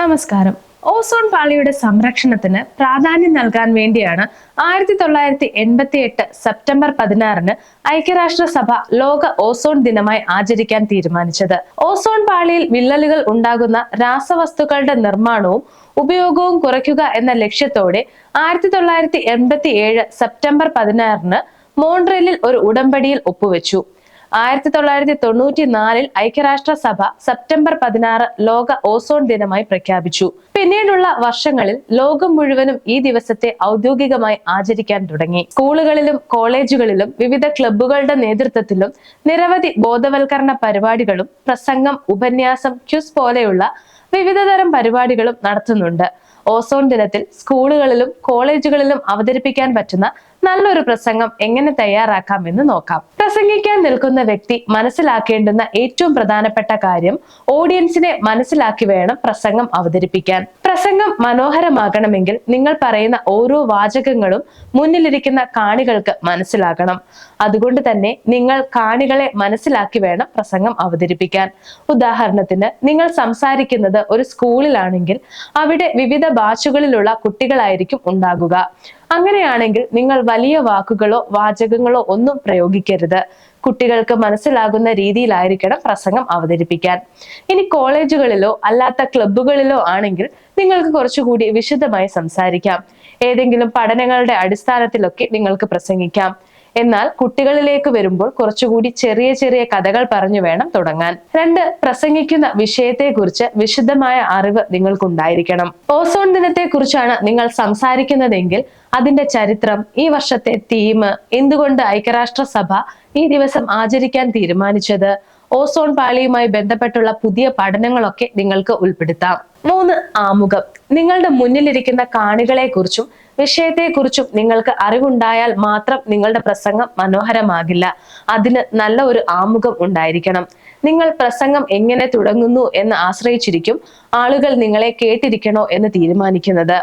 നമസ്കാരം. ഓസോൺ പാളിയുടെ സംരക്ഷണത്തിന് പ്രാധാന്യം നൽകാൻ വേണ്ടിയാണ് ആയിരത്തി തൊള്ളായിരത്തി എൺപത്തി എട്ട് സെപ്റ്റംബർ പതിനാറിന് ഐക്യരാഷ്ട്രസഭ ലോക ഓസോൺ ദിനമായി ആചരിക്കാൻ തീരുമാനിച്ചത്. ഓസോൺ പാളിയിൽ വിള്ളലുകൾ ഉണ്ടാകുന്ന രാസവസ്തുക്കളുടെ നിർമ്മാണവും ഉപയോഗവും കുറയ്ക്കുക എന്ന ലക്ഷ്യത്തോടെ ആയിരത്തി തൊള്ളായിരത്തി എൺപത്തി ഏഴ് സെപ്റ്റംബർ പതിനാറിന് മോൺട്രലിൽ ഒരു ഉടമ്പടിയിൽ ഒപ്പുവെച്ചു. ആയിരത്തി തൊള്ളായിരത്തി തൊണ്ണൂറ്റി നാലിൽ ഐക്യരാഷ്ട്ര സഭ സെപ്റ്റംബർ പതിനാറ് ലോക ഓസോൺ ദിനമായി പ്രഖ്യാപിച്ചു. പിന്നീടുള്ള വർഷങ്ങളിൽ ലോകം മുഴുവനും ഈ ദിവസത്തെ ഔദ്യോഗികമായി ആചരിക്കാൻ തുടങ്ങി. സ്കൂളുകളിലും കോളേജുകളിലും വിവിധ ക്ലബ്ബുകളുടെ നേതൃത്വത്തിലും നിരവധി ബോധവൽക്കരണ പരിപാടികളും പ്രസംഗം ഉപന്യാസം ക്യൂസ് പോലെയുള്ള വിവിധതരം പരിപാടികളും നടത്തുന്നുണ്ട്. ഓസോൺ ദിനത്തിൽ സ്കൂളുകളിലും കോളേജുകളിലും അവതരിപ്പിക്കാൻ പറ്റുന്ന നല്ലൊരു പ്രസംഗം എങ്ങനെ തയ്യാറാക്കാം എന്ന് നോക്കാം. പ്രസംഗിക്കാൻ നിൽക്കുന്ന വ്യക്തി മനസ്സിലാക്കേണ്ടുന്ന ഏറ്റവും പ്രധാനപ്പെട്ട കാര്യം ഓഡിയൻസിനെ മനസ്സിലാക്കി വേണം പ്രസംഗം അവതരിപ്പിക്കാൻ. പ്രസംഗം മനോഹരമാകണമെങ്കിൽ നിങ്ങൾ പറയുന്ന ഓരോ വാചകങ്ങളും മുന്നിലിരിക്കുന്ന കാണികൾക്ക് മനസ്സിലാകണം. അതുകൊണ്ട് തന്നെ നിങ്ങൾ കാണികളെ മനസ്സിലാക്കി വേണം പ്രസംഗം അവതരിപ്പിക്കാൻ. ഉദാഹരണത്തിന് നിങ്ങൾ സംസാരിക്കുന്നത് ഒരു സ്കൂളിലാണെങ്കിൽ അവിടെ വിവിധ ഭാഷകളിലുള്ള കുട്ടികളായിരിക്കും ഉണ്ടാകുക. അങ്ങനെയാണെങ്കിൽ നിങ്ങൾ വലിയ വാക്കുകളോ വാചകങ്ങളോ ഒന്നും പ്രയോഗിക്കരുത്. കുട്ടികൾക്ക് മനസ്സിലാകുന്ന രീതിയിലായിരിക്കണം പ്രസംഗം അവതരിപ്പിക്കാൻ. ഇനി കോളേജുകളിലോ അല്ലാത്ത ക്ലബ്ബുകളിലോ ആണെങ്കിൽ നിങ്ങൾക്ക് കുറച്ചുകൂടി വിശദമായി സംസാരിക്കാം. ഏതെങ്കിലും പഠനങ്ങളുടെ അടിസ്ഥാനത്തിലൊക്കെ നിങ്ങൾക്ക് പ്രസംഗിക്കാം. എന്നാൽ കുട്ടികളിലേക്ക് വരുമ്പോൾ കുറച്ചുകൂടി ചെറിയ ചെറിയ കഥകൾ പറഞ്ഞു വേണം തുടങ്ങാൻ. രണ്ട് പ്രസംഗിക്കുന്ന വിഷയത്തെക്കുറിച്ച് വിശദമായ അറിവ് നിങ്ങൾക്കുണ്ടായിരിക്കണം. ഓസോൺ ദിനത്തെക്കുറിച്ചാണ് നിങ്ങൾ സംസാരിക്കുന്നതെങ്കിൽ അതിന്റെ ചരിത്രം ഈ വർഷത്തെ തീം എന്തുകൊണ്ട് ഐക്യരാഷ്ട്രസഭ ഈ ദിവസം ആചരിക്കാൻ തീരുമാനിച്ചത് ഓസോൺ പാളിയുമായി ബന്ധപ്പെട്ടുള്ള പുതിയ പഠനങ്ങളൊക്കെ നിങ്ങൾക്ക് ഉൾപ്പെടുത്താം. മൂന്ന് ആമുഖം. നിങ്ങളുടെ മുന്നിലിരിക്കുന്ന കാണികളെ കുറിച്ചും വിഷയത്തെക്കുറിച്ചും നിങ്ങൾക്ക് അറിവുണ്ടായാൽ മാത്രം നിങ്ങളുടെ പ്രസംഗം മനോഹരമാകില്ല. അതിന് നല്ല ഒരു ആമുഖം ഉണ്ടായിരിക്കണം. നിങ്ങൾ പ്രസംഗം എങ്ങനെ തുടങ്ങുന്നു എന്ന് ആശ്രയിച്ചിരിക്കും ആളുകൾ നിങ്ങളെ കേട്ടിരിക്കണോ എന്ന് തീരുമാനിക്കുന്നത്.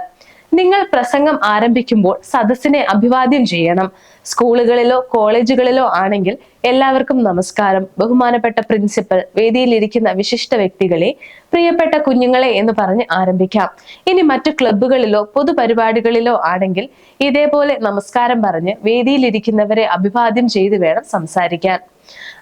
നിങ്ങൾ പ്രസംഗം ആരംഭിക്കുമ്പോൾ സദസ്സിനെ അഭിവാദ്യം ചെയ്യണം. സ്കൂളുകളിലോ കോളേജുകളിലോ ആണെങ്കിൽ എല്ലാവർക്കും നമസ്കാരം. ബഹുമാനപ്പെട്ട പ്രിൻസിപ്പൽ വേദിയിലിരിക്കുന്ന വിശിഷ്ട വ്യക്തികളെ പ്രിയപ്പെട്ട കുഞ്ഞുങ്ങളെ എന്ന് പറഞ്ഞ് ആരംഭിക്കാം. ഇനി മറ്റു ക്ലബ്ബുകളിലോ പൊതുപരിപാടികളിലോ ആണെങ്കിൽ ഇതേപോലെ നമസ്കാരം പറഞ്ഞ് വേദിയിലിരിക്കുന്നവരെ അഭിവാദ്യം ചെയ്ത് വേണം സംസാരിക്കാൻ.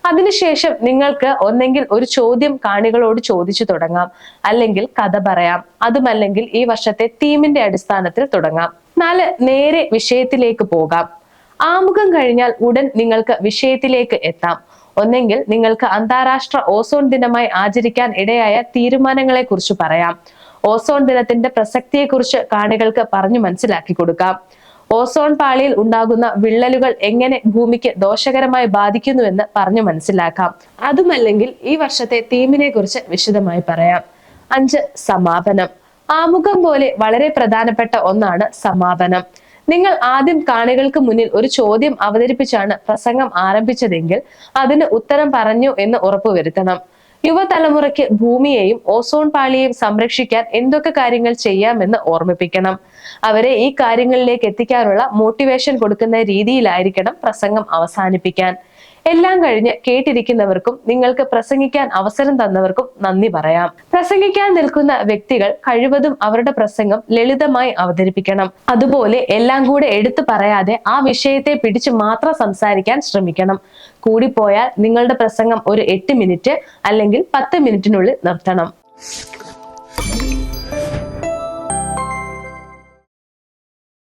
അതിനുശേഷം നിങ്ങൾക്ക് ഒന്നെങ്കിൽ ഒരു ചോദ്യം കാണികളോട് ചോദിച്ചു തുടങ്ങാം. അല്ലെങ്കിൽ കഥ പറയാം. അതുമല്ലെങ്കിൽ ഈ വർഷത്തെ തീമിന്റെ അടിസ്ഥാനത്തിൽ തുടങ്ങാം. നാല് നേരെ വിഷയത്തിലേക്ക് പോകാം. ആമുഖം കഴിഞ്ഞാൽ ഉടൻ നിങ്ങൾക്ക് വിഷയത്തിലേക്ക് എത്താം. ഒന്നെങ്കിൽ നിങ്ങൾക്ക് അന്താരാഷ്ട്ര ഓസോൺ ദിനമായി ആചരിക്കാൻ ഇടയായ തീരുമാനങ്ങളെ കുറിച്ച് പറയാം. ഓസോൺ ദിനത്തിന്റെ പ്രസക്തിയെക്കുറിച്ച് കാണികൾക്ക് പറഞ്ഞു മനസ്സിലാക്കി കൊടുക്കാം. ഓസോൺ പാളിയിൽ ഉണ്ടാകുന്ന വിള്ളലുകൾ എങ്ങനെ ഭൂമിക്ക് ദോഷകരമായി ബാധിക്കുന്നുവെന്ന് പറഞ്ഞു മനസ്സിലാക്കാം. അതുമല്ലെങ്കിൽ ഈ വർഷത്തെ തീമിനെ കുറിച്ച് വിശദമായി പറയാം. അഞ്ച് സമാപനം. ആമുഖം പോലെ വളരെ പ്രധാനപ്പെട്ട ഒന്നാണ് സമാപനം. നിങ്ങൾ ആദ്യം കാണികൾക്ക് മുന്നിൽ ഒരു ചോദ്യം അവതരിപ്പിച്ചാണ് പ്രസംഗം ആരംഭിച്ചതെങ്കിൽ അതിന് ഉത്തരം പറഞ്ഞു എന്ന് ഉറപ്പുവരുത്തണം. യുവതലമുറയ്ക്ക് ഭൂമിയെയും ഓസോൺ പാളിയെയും സംരക്ഷിക്കാൻ എന്തൊക്കെ കാര്യങ്ങൾ ചെയ്യാമെന്ന് ഓർമ്മിപ്പിക്കണം. അവരെ ഈ കാര്യങ്ങളിലേക്ക് എത്തിക്കാനുള്ള മോട്ടിവേഷൻ കൊടുക്കുന്ന രീതിയിലായിരിക്കണം പ്രസംഗം അവസാനിപ്പിക്കാൻ. എല്ലാം കഴിഞ്ഞ് കേട്ടിരിക്കുന്നവർക്കും നിങ്ങൾക്ക് പ്രസംഗിക്കാൻ അവസരം തന്നവർക്കും നന്ദി പറയാം. പ്രസംഗിക്കാൻ നിൽക്കുന്ന വ്യക്തികൾ കഴിവതും അവരുടെ പ്രസംഗം ലളിതമായി അവതരിപ്പിക്കണം. അതുപോലെ എല്ലാം കൂടെ എടുത്തു പറയാതെ ആ വിഷയത്തെ പിടിച്ചു മാത്രം സംസാരിക്കാൻ ശ്രമിക്കണം. കൂടിപ്പോയാൽ നിങ്ങളുടെ പ്രസംഗം ഒരു എട്ട് മിനിറ്റ് അല്ലെങ്കിൽ പത്ത് മിനിറ്റിനുള്ളിൽ നിർത്തണം.